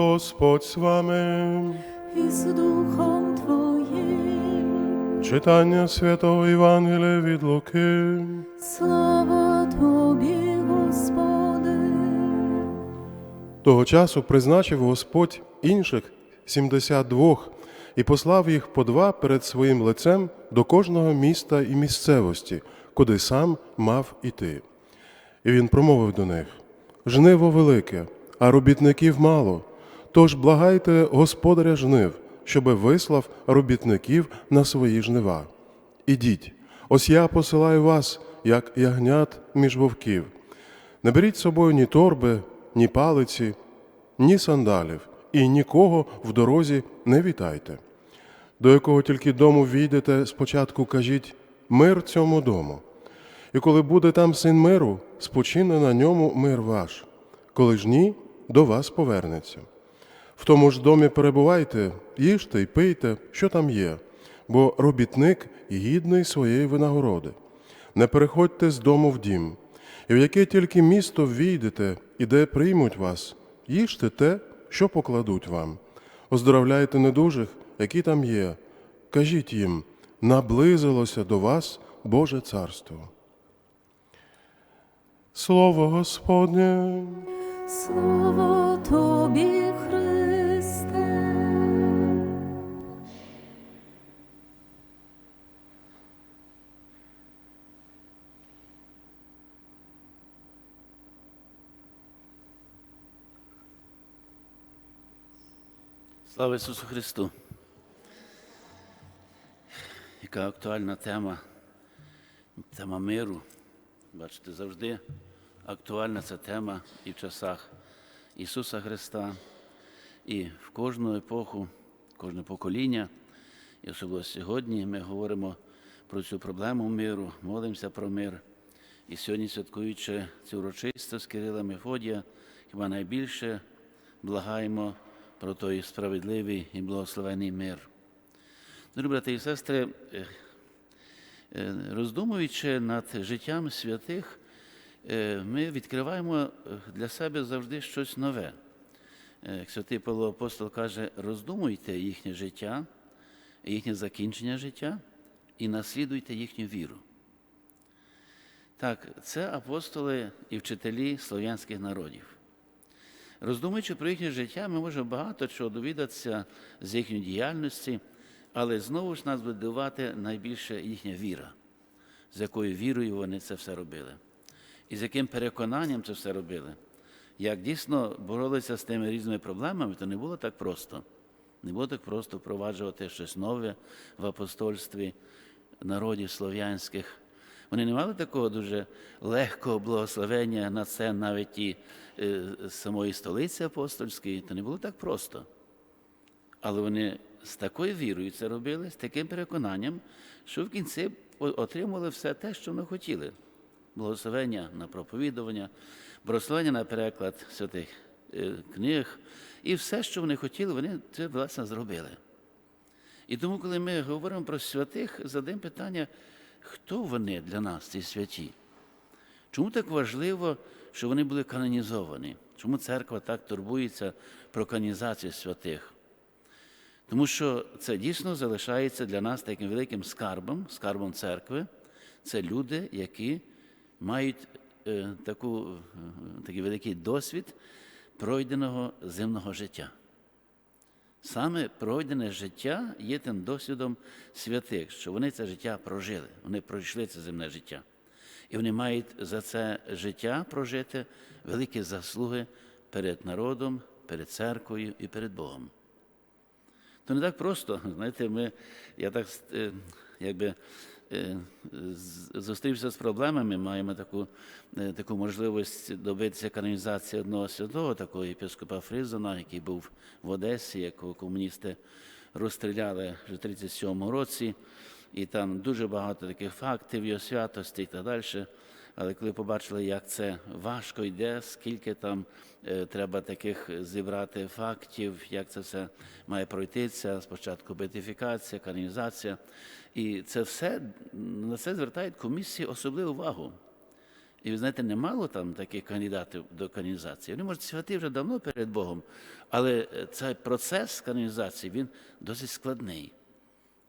Господь з вами. і з Духом Твоїм. Читання святого Євангелія від Луки. Слава Тобі, Господи. Того часу призначив Господь інших 72 і послав їх по два перед своїм лицем до кожного міста і місцевості, куди сам мав іти. І він промовив до них: Жниво велике, а робітників мало. Тож благайте господаря жнив, щоби вислав робітників на свої жнива. Ідіть, ось я посилаю вас, як ягнят між вовків. Не беріть з собою ні торби, ні палиці, ні сандалів, і нікого в дорозі не вітайте. До якого тільки дому війдете, спочатку кажіть мир цьому дому. І коли буде там син миру, спочине на ньому мир ваш, коли ж ні, до вас повернеться. В тому ж домі перебувайте, їжте й пийте, що там є, бо робітник гідний своєї винагороди. Не переходьте з дому в дім, і в яке тільки місто війдете, і де приймуть вас, їжте те, що покладуть вам. Оздоровляйте недужих, які там є. Кажіть їм, наблизилося до вас Боже царство. Слово Господнє. Слава Тобі, Христе. Слава Ісусу Христу! Яка актуальна тема, тема миру. Бачите, завжди актуальна ця тема і в часах Ісуса Христа, і в кожну епоху, кожне покоління. І особливо сьогодні ми говоримо про цю проблему миру, молимося про мир. І сьогодні, святкуючи цю урочистість Кирила Мефодія, хіба найбільше благаємо про той справедливий і благословений мир. Дорогі брати і сестри, роздумуючи над життям святих, ми відкриваємо для себе завжди щось нове. Як святий Павло Апостол каже, роздумуйте їхнє життя, їхнє закінчення життя і наслідуйте їхню віру. Так, це апостоли і вчителі слов'янських народів. Роздумуючи про їхнє життя, ми можемо багато чого довідатися з їхньої діяльності, але знову ж нас буде дивувати найбільше їхня віра, з якою вірою вони це все робили, і з яким переконанням це все робили. Як дійсно боролися з тими різними проблемами, то не було так просто. Не було так просто впроваджувати щось нове в апостольстві народів слов'янських. Вони не мали такого дуже легкого благословення на це навіть і е, самої столиці апостольської, то не було так просто. Але вони з такою вірою це робили, з таким переконанням, що в кінці отримали все те, що вони хотіли. Благословення на проповідування, благословення на переклад святих е, книг, і все, що вони хотіли, вони це власне зробили. І тому, коли ми говоримо про святих, задаємо питання, хто вони для нас, ці святі? Чому так важливо, що вони були канонізовані? Чому церква так турбується про канонізацію святих? Тому що це дійсно залишається для нас таким великим скарбом, скарбом церкви. Це люди, які мають е, таку, е, такий великий досвід пройденого земного життя. Саме пройдене життя є тим досвідом святих, що вони це життя прожили, вони пройшли це земне життя. І вони мають за це життя прожити великі заслуги перед народом, перед церквою і перед Богом. То не так просто. Знаєте, ми, я так е, якби е, зустрівся з проблемами, маємо таку, е, таку можливість добитися канонізації одного святого, такого єпископа Фризона, який був в Одесі, якого комуністи розстріляли вже в 37-му році, і там дуже багато таких фактів його святості і так далі. Але коли побачили, як це важко йде, скільки там е, треба таких зібрати фактів, як це все має пройтися, спочатку бетифікація, канонізація. І це все на це звертають комісії особливу увагу. І ви знаєте, немало там таких кандидатів до канонізації. Вони, може, святі вже давно перед Богом, але е, цей процес канонізації він досить складний.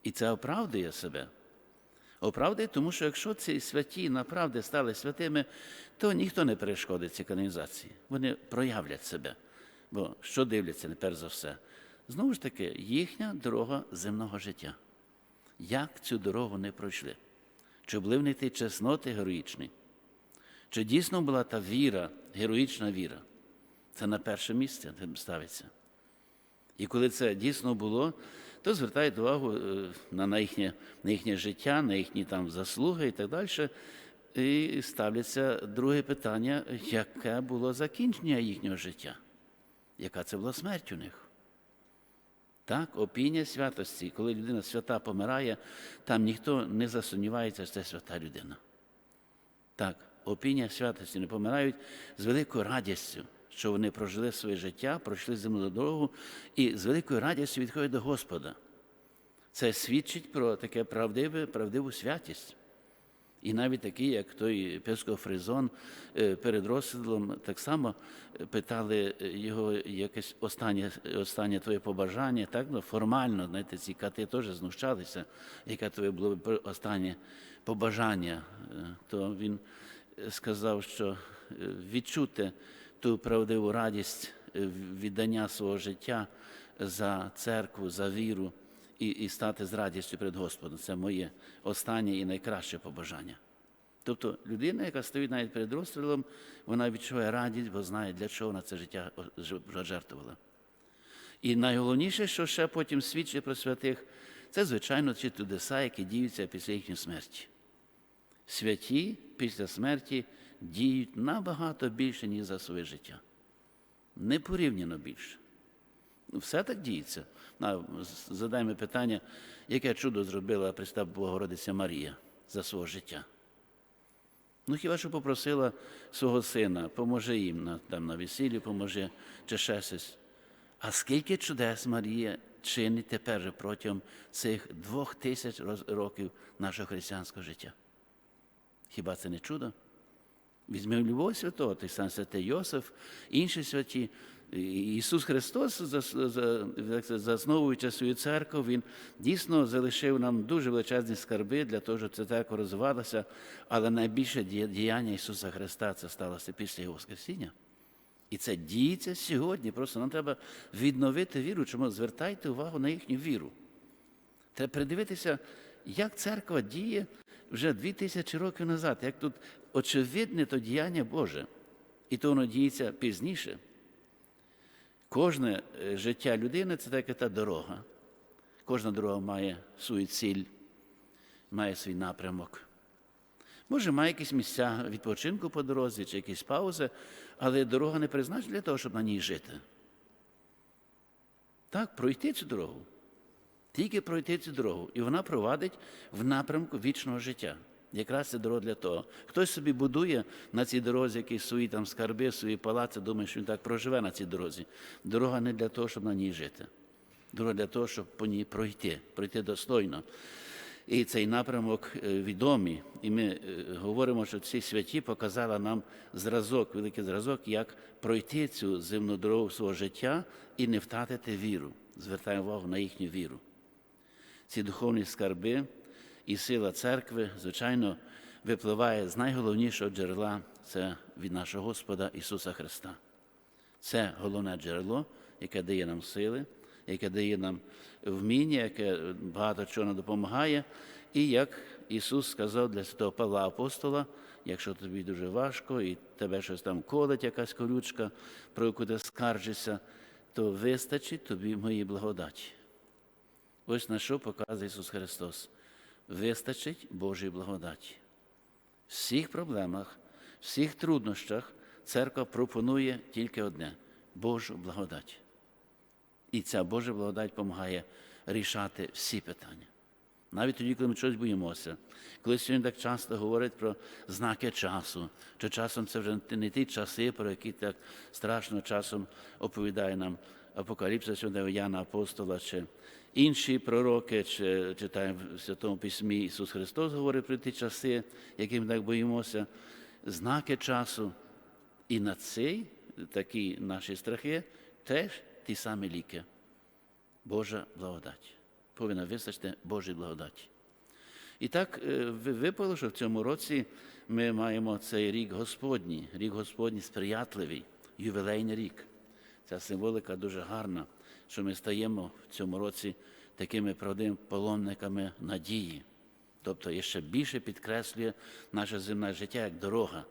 І це оправдує себе. Оправдує, тому що якщо ці святі направді стали святими, то ніхто не перешкодить цій канонізації. Вони проявлять себе. Бо що дивляться, не перш за все? Знову ж таки, їхня дорога земного життя. Як цю дорогу вони пройшли? Чи були в них ті чесноти героїчні? Чи дійсно була та віра, героїчна віра? Це на перше місце ставиться. І коли це дійсно було, то звертають увагу е, на їхнє, на їхнє життя, на їхні там заслуги і так далі. І ставляться друге питання, яке було закінчення їхнього життя? Яка це була смерть у них? Так, опіння святості, коли людина свята помирає, там ніхто не засумнівається, що це свята людина. Так, опіння святості не помирають з великою радістю, що вони прожили своє життя, пройшли земну дорогу і з великою радістю відходять до Господа. Це свідчить про таке правдиве, правдиву святість. І навіть такі, як той Песков Фризон е, перед розстрілом, так само питали його якесь останнє, останнє твоє побажання, так ну, формально, знаєте, ці кати теж знущалися, яке твоє було останнє побажання, Е, то він сказав, що е, відчути ту правдиву радість е, віддання свого життя за церкву, за віру і, і стати з радістю перед Господом. Це моє останнє і найкраще побажання. Тобто людина, яка стоїть навіть перед розстрілом, вона відчуває радість, бо знає, для чого вона це життя жертвувала. І найголовніше, що ще потім свідчить про святих, це, звичайно, ті чудеса, які діються після їхньої смерті. Святі після смерті діють набагато більше, ніж за своє життя. Непорівняно більше. Все так діється. На, Задаємо питання, яке чудо зробила Престап Богородиця Марія за свого життя. Ну, хіба що попросила свого сина, поможи їм на, там, на весіллі, поможи, чи ще щось. А скільки чудес Марія чинить тепер протягом цих двох тисяч років нашого християнського життя? Хіба це не чудо? Візьмемо любов святого, той сам святий Йосиф, інші святі. Ісус Христос, засновуючи свою церкву, Він дійсно залишив нам дуже величезні скарби для того, щоб ця церква розвивалася, але найбільше діяння Ісуса Христа це сталося після Його Воскресіння. І це діється сьогодні. Просто нам треба відновити віру. Чому звертайте увагу на їхню віру. Треба придивитися, як церква діє вже дві тисячі років назад, як тут очевидне то діяння Боже. І то воно діється пізніше. Кожне е, життя людини це така та дорога. Кожна дорога має свою ціль, має свій напрямок. Може, має якісь місця відпочинку по дорозі чи якісь паузи, але дорога не призначена для того, щоб на ній жити. Так, пройти цю дорогу. Тільки пройти цю дорогу. І вона провадить в напрямку вічного життя. Якраз це дорога для того. Хтось собі будує на цій дорозі якісь свої там скарби, свої палаци, думає, що він так проживе на цій дорозі. Дорога не для того, щоб на ній жити. Дорога для того, щоб по ній пройти, пройти достойно. І цей напрямок е, відомий. І ми е, говоримо, що ці святі показали нам зразок, великий зразок, як пройти цю земну дорогу свого життя і не втратити віру. Звертаємо увагу на їхню віру. Ці духовні скарби і сила церкви, звичайно, випливає з найголовнішого джерела це від нашого Господа Ісуса Христа. Це головне джерело, яке дає нам сили, яке дає нам вміння, яке багато чого нам допомагає. І як Ісус сказав для святого Павла Апостола, якщо тобі дуже важко і тебе щось там колить, якась колючка, про яку ти скаржишся, то вистачить тобі моїй благодаті. Ось на що показує Ісус Христос. Вистачить Божої благодаті. В всіх проблемах, в всіх труднощах церква пропонує тільки одне Божу благодать. І ця Божа благодать допомагає рішати всі питання. Навіть тоді, коли ми щось боїмося, коли сьогодні так часто говорять про знаки часу, що часом це вже не ті часи, про які так страшно часом оповідає нам Апокаліпсис святого Яна Апостола, чи інші пророки, чи читаємо в Святому Письмі Ісус Христос говорить про ті часи, які ми так боїмося. знаки часу. І на цей такі наші страхи теж ті самі ліки. Божа благодать. Повинна вистачити Божій благодаті. І так е, випало, що в цьому році ми маємо цей рік Господній, рік Господній сприятливий, ювілейний рік. Ця символика дуже гарна, що ми стаємо в цьому році такими правдивими паломниками надії. Тобто ще більше підкреслює наше земне життя як дорога.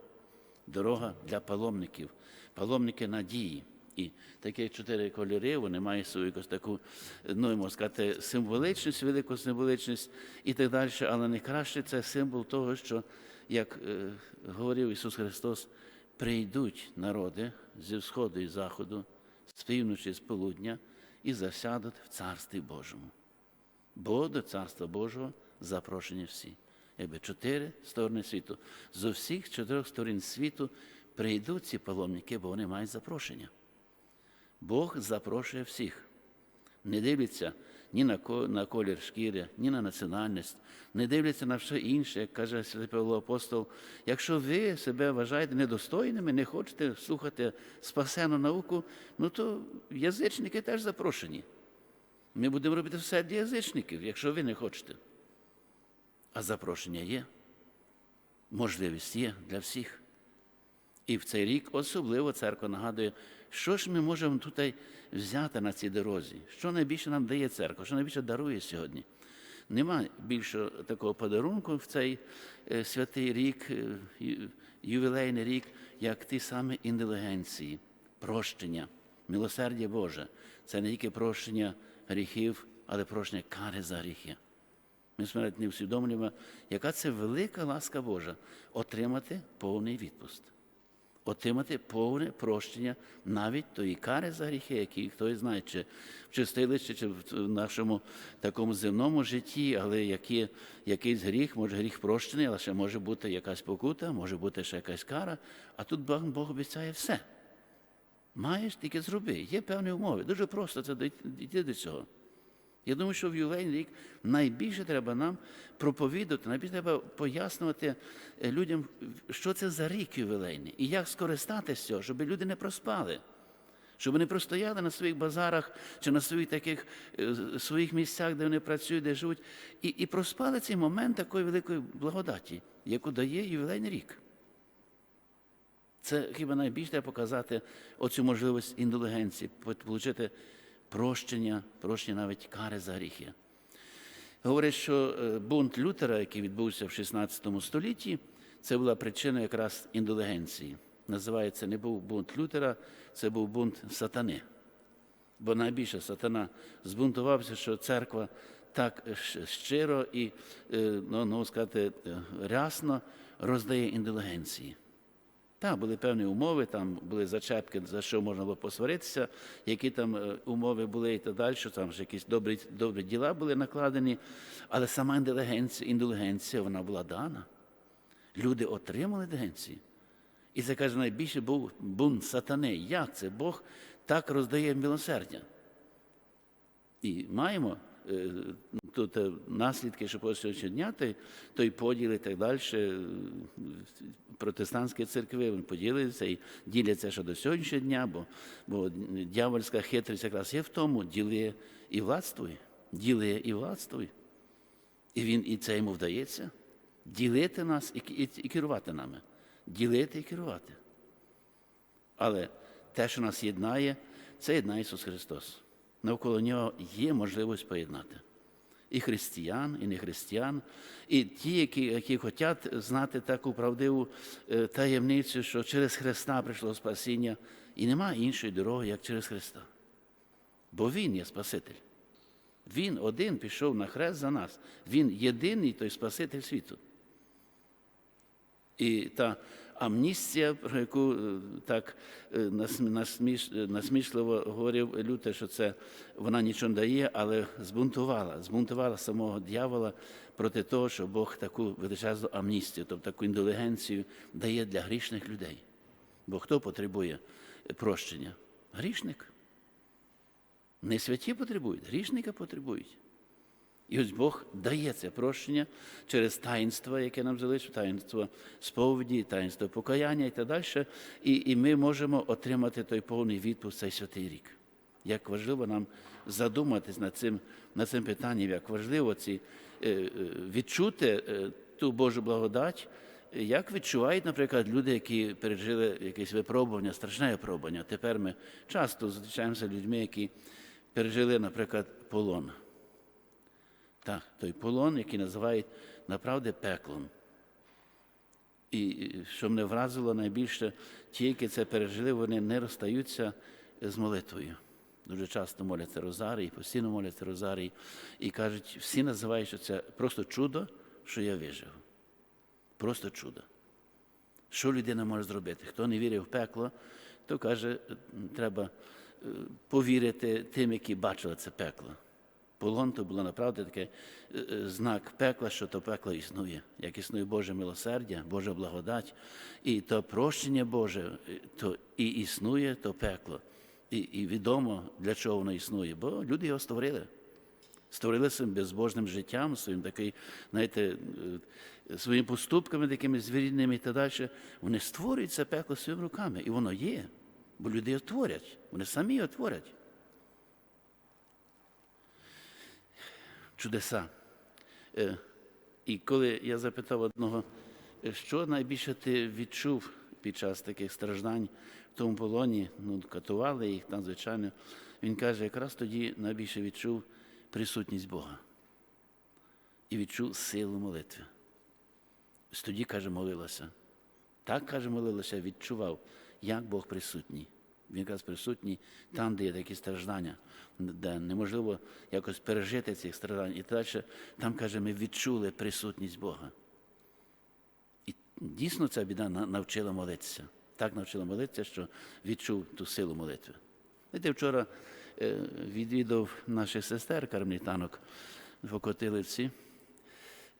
Дорога для паломників, паломники надії. І такі чотири кольори, вони мають свою якусь таку, ну, можна сказати, символичність, велику символичність і так далі. Але найкраще це символ того, що, як е, говорив Ісус Христос, прийдуть народи зі сходу і заходу, з півночі, з полудня і засядуть в Царстві Божому. Бо до Царства Божого запрошені всі. Якби чотири сторони світу. З усіх чотирьох сторін світу прийдуть ці паломники, бо вони мають запрошення. Бог запрошує всіх. Не дивляться ні на, на колір шкіри, ні на національність, не дивляться на все інше, як каже Святий Павло Апостол. Якщо ви себе вважаєте недостойними, не хочете слухати спасену науку, ну то язичники теж запрошені. Ми будемо робити все для язичників, якщо ви не хочете. А запрошення є, можливість є для всіх. І в цей рік особливо церква нагадує, що ж ми можемо тут взяти на цій дорозі, що найбільше нам дає церква, що найбільше дарує сьогодні. Нема більше такого подарунку в цей е, святий рік, е, ювілейний рік, як ті самі індулігенції, прощення, милосердя Боже. Це не тільки прощення гріхів, але прощення кари за гріхи. Ми смерть не усвідомлюємо, яка це велика ласка Божа отримати повний відпуст, отримати повне прощення навіть тої кари за гріхи, які хтось знає, чи в чистилищі, чи в нашому такому земному житті, але які, якийсь гріх, може гріх прощений, але ще може бути якась покута, може бути ще якась кара, а тут Бог, Бог обіцяє все. Маєш тільки зроби. Є певні умови. Дуже просто це дійти до цього. Я думаю, що в ювілейний рік найбільше треба нам проповідати, найбільше треба пояснювати е, людям, що це за рік ювілейний і як скористатися щоб люди не проспали, щоб вони простояли на своїх базарах чи на своїх таких е, своїх місцях, де вони працюють, де живуть, і, і проспали цей момент такої великої благодаті, яку дає ювілейний рік. Це хіба найбільше треба показати оцю можливість індулігенції, отримати прощення, прощення навіть кари за гріхи. Говорять, що е, бунт Лютера, який відбувся в 16 столітті, це була причина якраз індулігенції. Називається не був бунт Лютера, це був бунт сатани. Бо найбільше сатана збунтувався, що церква так щиро і, е, ну, ну сказати, е, рясно роздає індулігенції. Так, були певні умови, там були зачепки, за що можна було посваритися, які там е, умови були і так далі, що там ж якісь добрі, добрі діла були накладені, але сама індулігенція, індулігенція вона була дана. Люди отримали індулігенції. І це каже, найбільше був бунт сатани. Як це? Бог так роздає милосердя. І маємо е, тут наслідки, що по дня, той, поділ і так далі, е, протестантські церкви вони поділилися і діляться ще до сьогоднішнього дня, бо, бо дьявольська хитрість якраз є в тому, діли і владствуй, діли і владствуй. І він і це йому вдається ділити нас і, і, і керувати нами. Ділити і керувати. Але те, що нас єднає, це єднає Ісус Христос. Навколо нього є можливість поєднати. І християн, і нехристиян, і ті, які, які хочуть знати таку правдиву е, таємницю, що через Христа прийшло спасіння, і немає іншої дороги, як через Христа. Бо Він є Спаситель. Він один пішов на хрест за нас. Він єдиний той Спаситель світу. І та амністія, про яку е, так е, насміш- е, насмішливо говорив Лютер, що це вона нічого не дає, але збунтувала, збунтувала самого дьявола проти того, що Бог таку величезну амністію, тобто таку індулігенцію дає для грішних людей. Бо хто потребує прощення? Грішник. Не святі потребують, грішника потребують. І ось Бог дає це прощення через таїнство, яке нам залишив, таїнство сповіді, таїнство покаяння і так далі. І, і ми можемо отримати той повний відпуск цей святий рік. Як важливо нам задуматись над цим, над цим питанням, як важливо ці, е, е, відчути е, ту Божу благодать, як відчувають, наприклад, люди, які пережили якесь випробування, страшне випробування. Тепер ми часто зустрічаємося з людьми, які пережили, наприклад, полон. Так, той полон, який називають направді пеклом. І що мене вразило найбільше, ті, які це пережили, вони не розстаються з молитвою. Дуже часто моляться розарії, постійно моляться розарії, і кажуть, всі називають, що це просто чудо, що я вижив. Просто чудо. Що людина може зробити? Хто не вірив в пекло, то каже, треба е, повірити тим, які бачили це пекло. Полон то було направді таке е, е, знак пекла, що то пекло існує, як існує Боже милосердя, Божа благодать, і то прощення Боже, е, то і існує то пекло. І, і відомо, для чого воно існує, бо люди його створили. Створили своїм безбожним життям, своїм такий, знаєте, своїми поступками, такими звірінними і так далі. Вони створюють це пекло своїми руками. І воно є, бо люди його творять. Вони самі його творять. Чудеса. Е, І коли я запитав одного, е, що найбільше ти відчув під час таких страждань в тому полоні, ну, катували їх там, звичайно, він каже, якраз тоді найбільше відчув присутність Бога і відчув силу молитви. Ось тоді, каже, молилася. Так, каже, молилася, відчував, як Бог присутній. Він якраз присутній там, де є такі страждання, де неможливо якось пережити цих страждань. І далі там, каже, ми відчули присутність Бога. І дійсно ця біда навчила молитися. Так навчила молитися, що відчув ту силу молитви. Знаєте, вчора е, відвідав наших сестер кармелітанок в Окотилівці.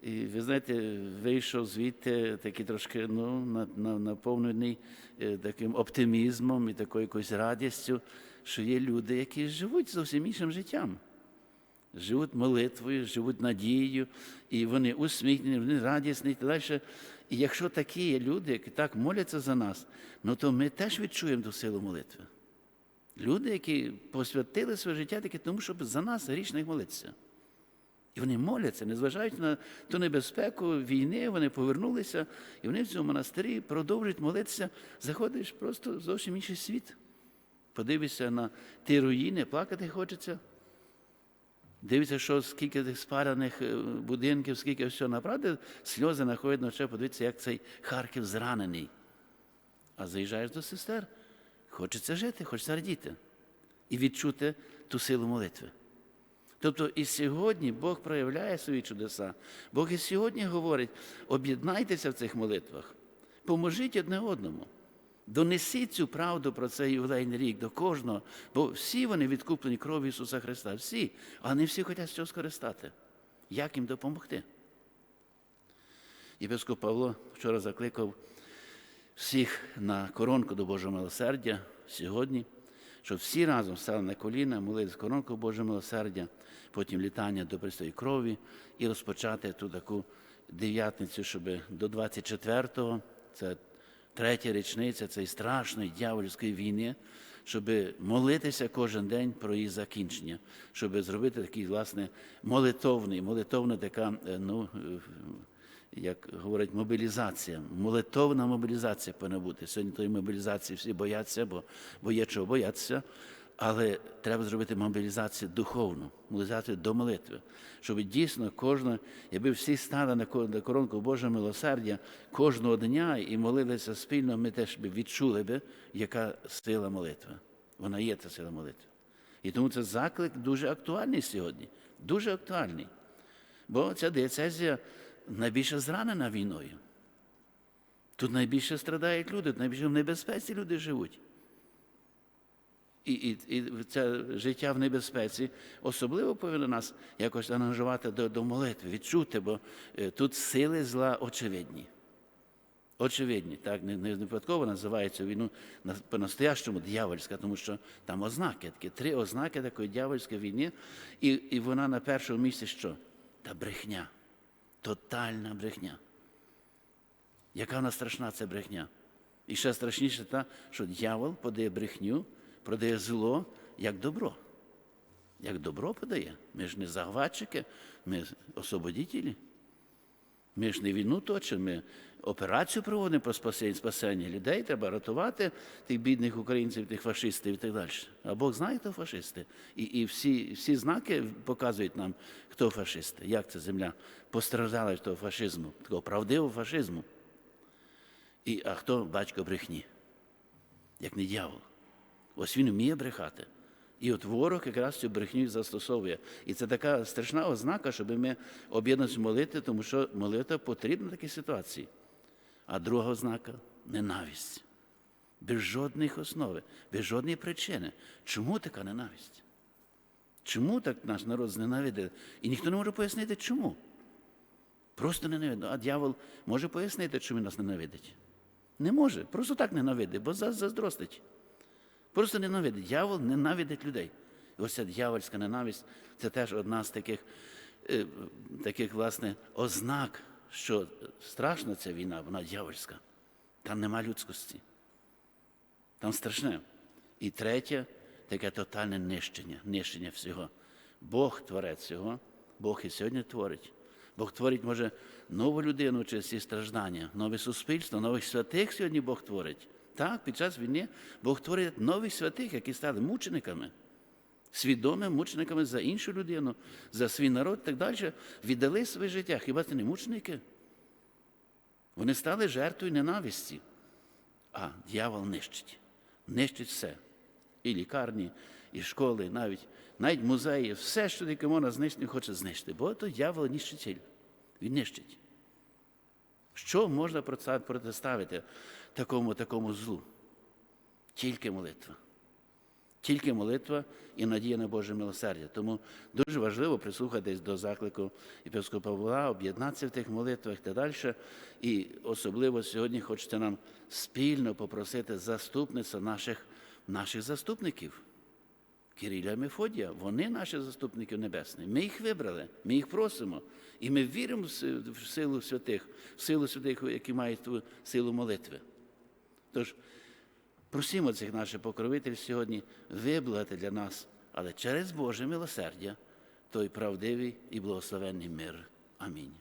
І ви знаєте, вийшов звідти такий трошки ну, на- на- наповнений е, таким оптимізмом і такою якоюсь радістю, що є люди, які живуть зовсім іншим життям. Живуть молитвою, живуть надією, і вони усміхнені, вони радісні і так далі. І якщо такі є люди, які так моляться за нас, ну то ми теж відчуємо ту силу молитви. Люди, які посвятили своє життя таки тому, щоб за нас грішних молитися. І вони моляться, незважаючи на ту небезпеку війни, вони повернулися, і вони в цьому монастирі продовжують молитися. Заходиш просто зовсім інший світ. Подивишся на ті руїни, плакати хочеться. Дивишся, що скільки тих спарених е, будинків, скільки всього. Направді сльози находять на очі, подивитися, як цей Харків зранений. А заїжджаєш до сестер, хочеться жити, хочеться радіти і відчути ту силу молитви. Тобто і сьогодні Бог проявляє свої чудеса. Бог і сьогодні говорить: об'єднайтеся в цих молитвах, поможіть одне одному. Донесіть цю правду про цей ювілейний рік до кожного, бо всі вони відкуплені кров'ю Ісуса Христа, всі, а не всі хочуть з цього скористати. Як їм допомогти? Єпископ Павло вчора закликав всіх на коронку до Божого милосердя сьогодні, щоб всі разом стали на коліна, молились коронку Божого милосердя, потім літання до Престої крові і розпочати ту таку дев'ятницю, щоб до 24-го, це третя річниця цієї страшної дьявольської війни, щоб молитися кожен день про її закінчення, щоб зробити такий, власне, молитовний, молитовна така, е, ну, е, як говорять, мобілізація, молитовна мобілізація повинна бути. Сьогодні тої мобілізації всі бояться, бо, бо є чого боятися. Але треба зробити мобілізацію духовну, мобілізацію до молитви, щоб дійсно кожна, якби всі стали на коронку Божого милосердя кожного дня і молилися спільно, ми теж би відчули би, яка сила молитви. Вона є ця сила молитви. І тому це заклик дуже актуальний сьогодні, дуже актуальний. Бо ця диецезія найбільше зранена війною. Тут найбільше страдають люди, тут найбільше в небезпеці люди живуть. І, і, і це життя в небезпеці особливо повинно нас якось аранжувати до, до молитви, відчути, бо е, тут сили зла очевидні. Очевидні, так, не, не випадково називають цю війну по-настоящому дьявольська, тому що там ознаки, такі три ознаки такої дьявольської війни, і, і вона на першому місці що? та брехня. Тотальна брехня. Яка вона страшна ця брехня? І ще страшніше та, що дьявол подає брехню, продає зло як добро. Як добро подає. Ми ж не захватчики, ми освободителі. Ми ж не війну точимо, ми операцію проводимо по спасенню, спасенні людей, треба рятувати тих бідних українців, тих фашистів і так далі. А Бог знає, хто фашисти. І, і всі, всі знаки показують нам, хто фашисти. Як ця земля постраждала від того фашизму, такого правдивого фашизму. І, а хто батько брехні? Як не дьявол. Ось він вміє брехати. І от ворог якраз цю брехню застосовує. І це така страшна ознака, щоб ми об'єдналися молити, тому що молитва потрібна в такій ситуації. А друга ознака ненависть. Без жодних основи, без жодної причини. Чому така ненависть? Чому так наш народ зненавидить? І ніхто не може пояснити, чому. Просто ненавидить. А дьявол може пояснити, чому він нас ненавидить? Не може. Просто так ненавидить, бо заздростить. Просто ненавидить. Дьявол ненавидить людей. І ось ця дьявольська ненависть це теж одна з таких, е, таких власне, ознак, що страшна ця війна, вона дьявольська. Там нема людськості. Там страшне. І третє таке тотальне нищення, нищення всього. Бог творець цього, Бог і сьогодні творить. Бог творить, може, нову людину через ці страждання, нове суспільство, нових святих сьогодні Бог творить. Так, під час війни Бог творить нових святих, які стали мучениками, свідомими мучениками за іншу людину, за свій народ і так далі, віддали своє життя. Хіба це не мученики? Вони стали жертвою ненависті. А дьявол нищить, нищить все. І лікарні, і школи, навіть, навіть музеї, все, що тільки можна знищити, хоче знищити. Бо то дьявол нищитель. Він нищить. Що можна протиставити такому такому злу? Тільки молитва. Тільки молитва і надія на Боже милосердя. Тому дуже важливо прислухатись до заклику єпископа Павла, об'єднатися в тих молитвах та далі. І особливо сьогодні хочеться нам спільно попросити заступництва наших, наших заступників. Кирилля Мефодія, вони наші заступники небесні. Ми їх вибрали, ми їх просимо. І ми віримо в силу святих, в силу святих, які мають ту силу молитви. Тож просимо цих наших покровителів сьогодні виблагати для нас, але через Боже милосердя той правдивий і благословенний мир. Амінь.